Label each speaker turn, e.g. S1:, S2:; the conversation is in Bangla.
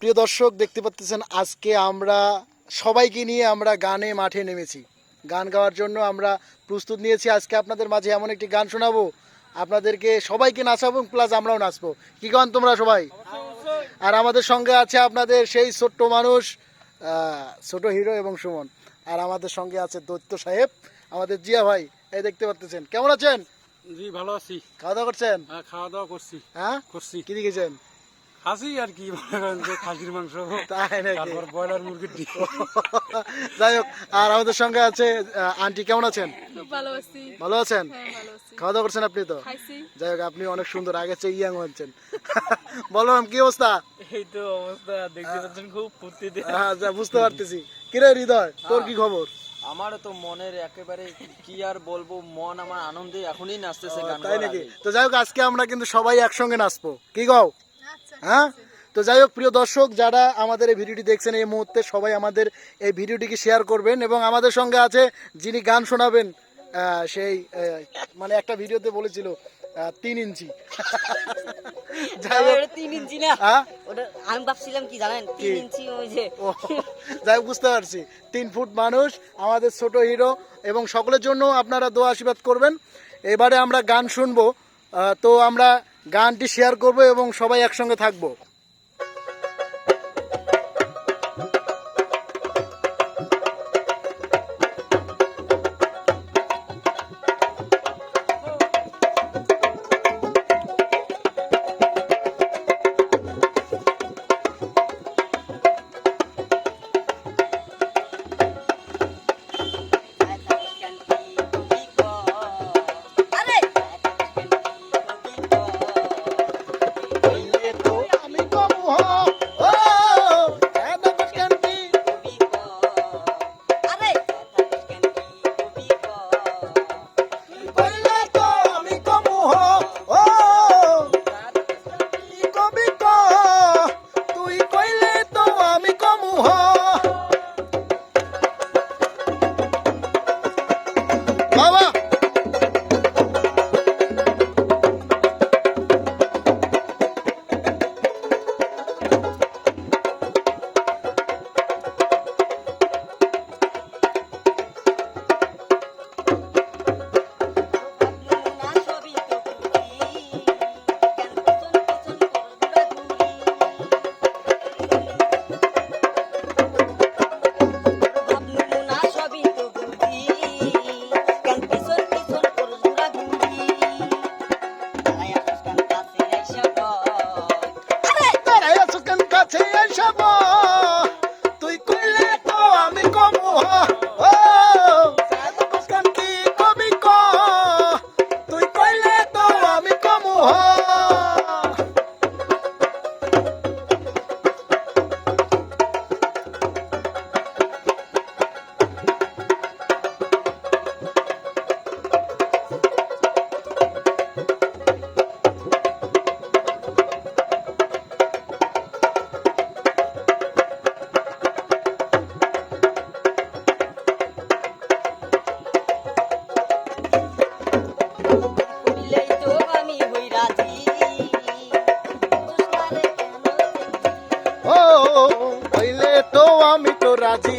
S1: প্রিয় দর্শক দেখতে পাচ্ছেন আজকে আমরা সবাইকে নিয়ে আমরা গানে মাঠে নেমেছি। গান গাওয়ার জন্য আমরা প্রস্তুত নিয়েছি। আজকে আপনাদের মাঝে এমন একটি গান শোনাবো। আপনাদেরকে সবাইকে নাচাবো প্লাস আমরাও নাচবো। কি গান তোমরা সবাই? আর আমাদের সঙ্গে আছে আপনাদের সেই ছোট্ট মানুষ আহ, ছোট হিরো এবং সুমন। আর আমাদের সঙ্গে আছে দৈত্য সাহেব আমাদের জিয়া ভাই। এই দেখতে পাচ্ছেন কেমন আছেন?
S2: জি ভালো আছি।
S1: খাওয়া দাওয়া করছেন?
S2: হ্যাঁ, খাওয়া দাওয়া করছি।
S1: হ্যাঁ?
S2: করছি।
S1: কি দিয়েছেন?
S2: খাসি আর কি মনে করেন যে খাসির মাংস।
S1: তাই নাকি?
S2: তারপর ব্রয়লার মুরগির ডিম।
S1: যাই হোক আর আমাদের সঙ্গে আছে আন্টি কেমন আছেন?
S3: ভালো আছি।
S1: ভালো আছেন?
S3: হ্যাঁ
S1: খাওয়া দাওয়া করছেন আপনি তো? যাই হোক আপনি অনেক সুন্দর আগে চেয়ে ইয়াং হচ্ছেন বলো কি অবস্থা?
S4: এই তো অবস্থা দেখতে পাচ্ছেন খুব ফুর্তিতে।
S1: হ্যাঁ বুঝতে পারতেছি। কিরে হৃদয় তোর কি খবর?
S4: আমার তো মনের একেবারে কি আর বলব মন আমার আনন্দে এখনই নাচতেছে গান
S1: তাই নাকি? তো যাই হোক আজকে আমরা কিন্তু সবাই একসঙ্গে নাচবো। কি গাও হ্যাঁ? তো যাই হোক প্রিয় দর্শক যারা আমাদের এই ভিডিওটি দেখছেন এই মুহূর্তে সবাই আমাদের এই ভিডিওটিকে শেয়ার করবেন এবং আমাদের সঙ্গে আছে যিনি গান শোনাবেন সেই মানে একটা ভিডিওতে বলেছিল তিন ইঞ্চি। যাই বুঝতে পারছি। তিন ফুট মানুষ আমাদের ছোট হিরো এবং সকলের জন্য আপনারা দোয়া আশীর্বাদ করবেন। এবারে আমরা গান শুনব তো আমরা গানটি শেয়ার করব এবং সবাই একসঙ্গে থাকব। তো আমি তো রাজি।